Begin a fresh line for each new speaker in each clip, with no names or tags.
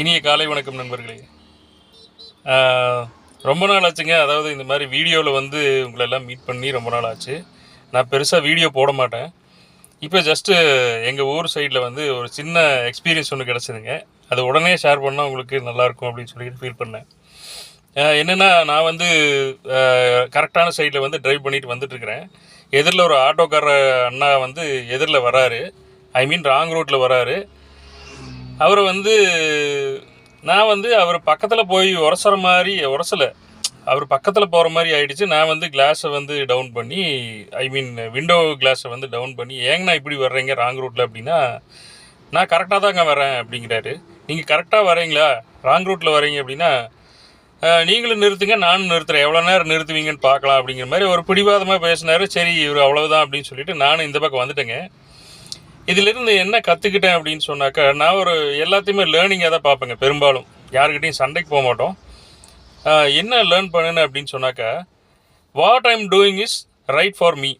இனிய காலை வணக்கம் நண்பர்களே. ரொம்ப நாள் ஆச்சுங்க. அதாவது இந்த மாதிரி வீடியோவில் வந்து உங்களை எல்லாம் மீட் பண்ணி ரொம்ப நாள் ஆச்சு. நான் பெருசாக வீடியோ போட மாட்டேன். இப்போ ஜஸ்ட்டு எங்கள் ஊர் சைடில் வந்து ஒரு சின்ன எக்ஸ்பீரியன்ஸ் ஒன்று கிடச்சிதுங்க. அது உடனே ஷேர் பண்ணால் உங்களுக்கு நல்லாயிருக்கும் அப்படின்னு சொல்லிட்டு ஃபீல் பண்ணேன். என்னென்னா நான் வந்து கரெக்டான சைடில் வந்து ட்ரைவ் பண்ணிட்டு வந்துட்டுருக்கிறேன் எதிரில் ஒரு ஆட்டோக்கார அண்ணா வந்து எதிரில் வராரு. ஐ மீன் ராங் ரோட்டில் வராரு. அவர் வந்து நான் வந்து அவர் பக்கத்தில் போய் உரசுற மாதிரி உரசலை. அவர் பக்கத்தில் போகிற மாதிரி ஆயிடுச்சு. நான் வந்து கிளாஸை வந்து டவுன் பண்ணி ஐ மீன் விண்டோ கிளாஸை வந்து டவுன் பண்ணி ஏங்கண்ணா இப்படி வர்றீங்க ராங் ரூட்டில் அப்படின்னா நான் கரெக்டாக தாங்க வரேன் அப்படிங்கிறாரு. நீங்கள் கரெக்டாக வரீங்களா ராங் ரூட்டில் வரீங்க அப்படின்னா நீங்களும் நிறுத்துங்க நானும் நிறுத்துகிறேன் எவ்வளோ நேரம் நிறுத்துவீங்கன்னு பார்க்கலாம் அப்படிங்கிற மாதிரி ஒரு பிடிவாதமாக பேசினாரு. சரி இவர் அவ்வளோதான் அப்படின்னு சொல்லிட்டு நானும் இந்த பக்கம் வந்துட்டேங்க. இதிலிருந்து என்ன கற்றுக்கிட்டேன் அப்படின்னு சொன்னாக்கா நான் ஒரு எல்லாத்தையுமே லேர்னிங்காக தான் பார்ப்பேங்க பெரும்பாலும். யாருக்கிட்டையும் சண்டைக்கு போக மாட்டோம். என்ன லேர்ன் பண்ணுன்னு அப்படின்னு சொன்னாக்கா what I'm doing is right for me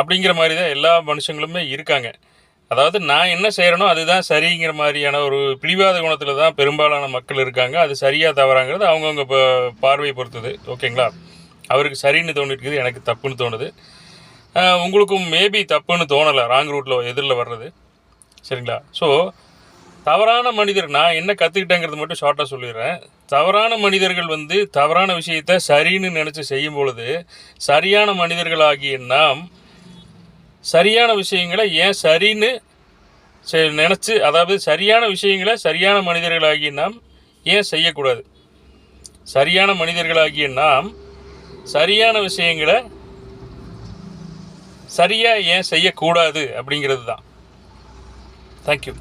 அப்படிங்கிற மாதிரி தான் எல்லா மனுஷங்களுமே இருக்காங்க. அதாவது நான் என்ன செய்கிறேனோ அதுதான் சரிங்கிற மாதிரியான ஒரு பிடிவாத குணத்தில் தான் பெரும்பாலான மக்கள் இருக்காங்க. அது சரியாக தவறாங்கிறது அவங்கவுங்க இப்போ பார்வையை பொறுத்தது. ஓகேங்களா? அவருக்கு சரின்னு தோணிருக்குது எனக்கு தப்புன்னு தோணுது. உங்களுக்கும் மேபி தப்புன்னு தோணலை ராங் ரூட்டில் எதிரில் வர்றது. சரிங்களா? ஸோ தவறான மனிதர் நான் என்ன கற்றுக்கிட்டேங்கிறது மட்டும் ஷார்ட்டாக சொல்லிடுறேன். தவறான மனிதர்கள் வந்து தவறான விஷயத்தை சரின்னு நினச்சி செய்யும் பொழுது சரியான மனிதர்களாகிய நாம் சரியான விஷயங்களை ஏன் சரின்னு செ- அதாவது சரியான விஷயங்களை சரியான மனிதர்களாகிய நாம் ஏன் செய்யக்கூடாது? சரியான மனிதர்களாகிய நாம் சரியான விஷயங்களை சரியாக ஏன் செய்யக்கூடாது அப்படிங்கிறது தான். தேங்க்யூ